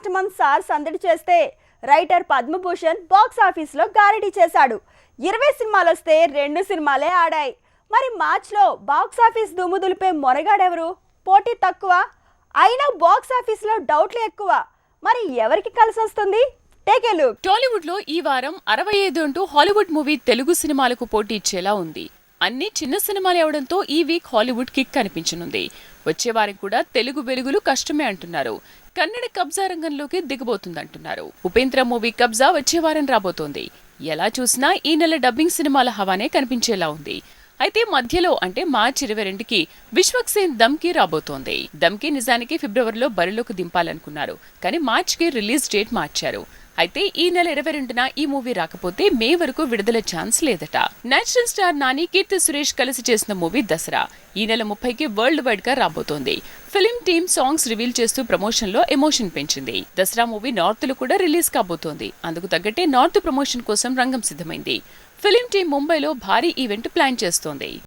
Last month sir సందడి చేస్తే writer Padma Bhushan box ఆఫీస్లో గారడీ చేశాడు. ఇరవై సినిమాలు వస్తే రెండు సినిమాలే ఆడాయి. మరి మార్చ్లో బాక్స్ ఆఫీస్ దుమ్ము దులిపే మొనగాడెవరు పోటీ తక్కువ. అయినా బాక్స్ ఆఫీస్లో డౌట్లు ఎక్కువ. మరి ఎవరికి కలిసి వస్తుంది టేక్ లుక్. టాలీవుడ్లో ఈ వారం అరవై ఐదు అంటూ హాలీవుడ్ మూవీ తెలుగు సినిమాలకు పోటీ ఇచ్చేలా ఉంది. అన్ని చిన్న సినిమాలు అవడంతో ఈ వీక్ హాలీవుడ్ కిక్ కనిపించనుంది. వచ్చే వారం కూడా తెలుగు వెలుగులు కష్టమే అంటున్నారు. కన్నడ కబ్జా రంగంలోకి దిగబోతుందంటున్నారు. ఉపేంద్ర మూవీ కబ్జా వచ్చే వారం రాబోతోంది. ఎలా చూసినా ఈ నెల డబ్బింగ్ సినిమాల హవానే కనిపించేలా ఉంది. అయితే మధ్యలో అంటే మార్చి ఇరవై రెండుకి విశ్వక్ సేన్ దమ్కి రాబోతోంది. దమ్కి నిజానికి ఫిబ్రవరిలో బరిలోకి దింపాలనుకున్నారు. కానీ మార్చికి రిలీజ్ డేట్ మార్చారు. అయితే ఈ నెల ఇరవై రెండున ఈ మూవీ రాకపోతే మే వరకు విడుదల ఛాన్స్ లేదట. నేషనల్ స్టార్ నాని కీర్తి సురేష్ కలిసి చేసిన మూవీ దసరా. ఈ నెల ముప్పైకి వరల్డ్ వైడ్గా రాబోతోంది. ఫిలిం టీమ్ సాంగ్స్ రివీల్ చేస్తూ ప్రమోషన్లో ఎమోషన్ పెంచింది. దసరా మూవీ నార్త్లో కూడా రిలీజ్ కాబోతోంది. అందుకు తగ్గట్టే నార్త్ ప్రమోషన్ కోసం రంగం సిద్ధమైంది. ఫిలిం టీం ముంబైలో భారీ ఈవెంట్ ప్లాన్ చేస్తోంది.